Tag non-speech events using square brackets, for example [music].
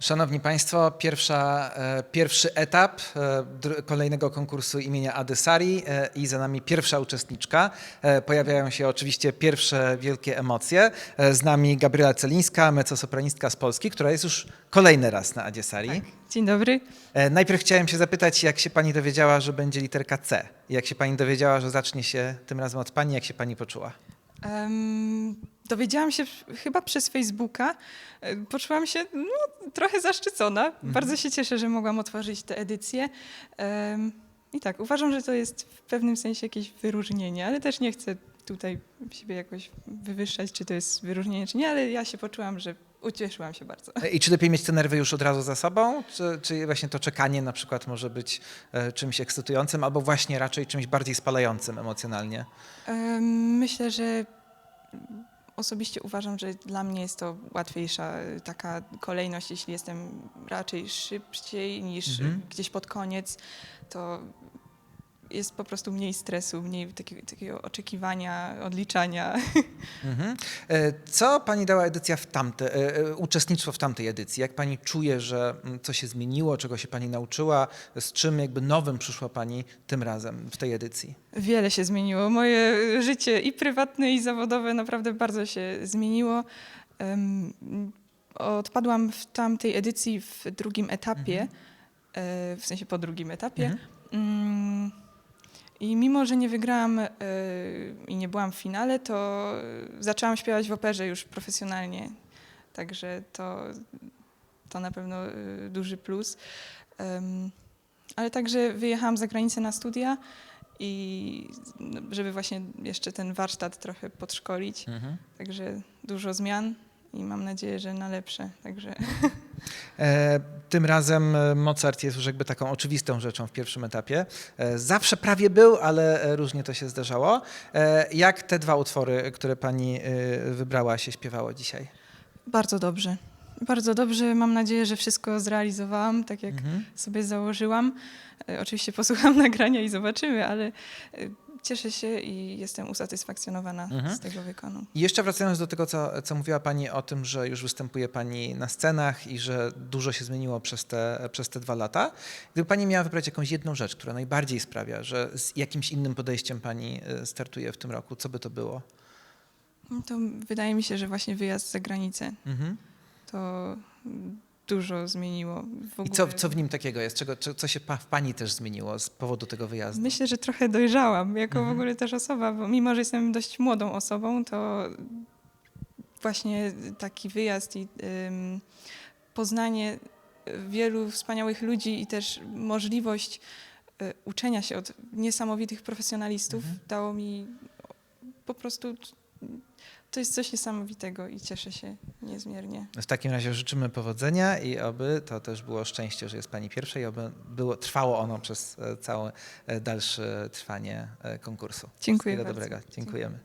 Szanowni Państwo, pierwsza, e, pierwszy etap e, kolejnego konkursu imienia Adysari e, i za nami pierwsza uczestniczka. Pojawiają się oczywiście pierwsze wielkie emocje. Z nami Gabriela Celińska, mezzosopranistka z Polski, która jest już kolejny raz na Adysari. Tak. Dzień dobry. Najpierw chciałem się zapytać, jak się Pani dowiedziała, że będzie literka C? Jak się Pani dowiedziała, że zacznie się tym razem od Pani, jak się Pani poczuła? Em, dowiedziałam się chyba przez Facebooka. E, Poczułam się no, trochę zaszczycona. Bardzo się cieszę, że mogłam otworzyć tę edycję. Em, I tak, uważam, że to jest w pewnym sensie jakieś wyróżnienie, ale też nie chcę tutaj siebie jakoś wywyższać, czy to jest wyróżnienie, czy nie, ale ja się poczułam, że ucieszyłam się bardzo. E, I czy lepiej mieć te nerwy już od razu za sobą, czy, czy właśnie to czekanie na przykład może być e, czymś ekscytującym, albo właśnie raczej czymś bardziej spalającym emocjonalnie? Em, Myślę, że osobiście uważam, że dla mnie jest to łatwiejsza taka kolejność, jeśli jestem raczej szybciej niż Mhm. gdzieś pod koniec, to jest po prostu mniej stresu, mniej takiego, takiego oczekiwania, odliczania. Mhm. E, Co pani dała edycja w tamte, e, e, uczestnictwo w tamtej edycji? Jak pani czuje, że mm, co się zmieniło, czego się pani nauczyła, z czym jakby nowym przyszła pani tym razem w tej edycji? Wiele się zmieniło. Moje życie i prywatne, i zawodowe naprawdę bardzo się zmieniło. Odpadłam w tamtej edycji w drugim etapie, e, w sensie po drugim etapie. Mhm. Mm, I mimo, że nie wygrałam e, i nie byłam w finale, to zaczęłam śpiewać w operze już profesjonalnie. Także to, to na pewno e, duży plus. Ale także wyjechałam za granicę na studia i no, żeby właśnie jeszcze ten warsztat trochę podszkolić. Także dużo zmian i mam nadzieję, że na lepsze. Także E, [laughs] Tym razem e, Mozart jest już jakby taką oczywistą rzeczą w pierwszym etapie. E, Zawsze prawie był, ale e, różnie to się zdarzało. E, Jak te dwa utwory, które pani e, wybrała, się śpiewało dzisiaj? bardzo dobrze. Bardzo dobrze. Mam nadzieję, że wszystko zrealizowałam tak, jak Mhm. sobie założyłam. E, Oczywiście posłucham [laughs] nagrania i zobaczymy, ale e, cieszę się i jestem usatysfakcjonowana Mhm. z tego wykonu. I jeszcze wracając do tego, co, co mówiła Pani o tym, że już występuje Pani na scenach i że dużo się zmieniło przez te, przez te dwa lata. Gdyby Pani miała wybrać jakąś jedną rzecz, która najbardziej sprawia, że z jakimś innym podejściem Pani e, startuje w tym roku, co by to było? No To wydaje mi się, że właśnie wyjazd za granicę Mhm. to dużo zmieniło. I co, co w nim takiego jest? Czego, co, co się pa, w Pani też zmieniło z powodu tego wyjazdu? Myślę, że trochę dojrzałam jako Mhm. w ogóle też osoba, bo mimo, że jestem dość młodą osobą, to właśnie taki wyjazd i ym, poznanie wielu wspaniałych ludzi i też możliwość y, uczenia się od niesamowitych profesjonalistów Mhm. dało mi po prostu to jest coś niesamowitego i cieszę się niezmiernie. W takim razie życzymy powodzenia i oby to też było szczęście, że jest Pani pierwsza i oby było, trwało ono przez e, całe e, dalsze trwanie e, konkursu. Dziękuję Wszystkiego bardzo. dobrego. Dziękujemy.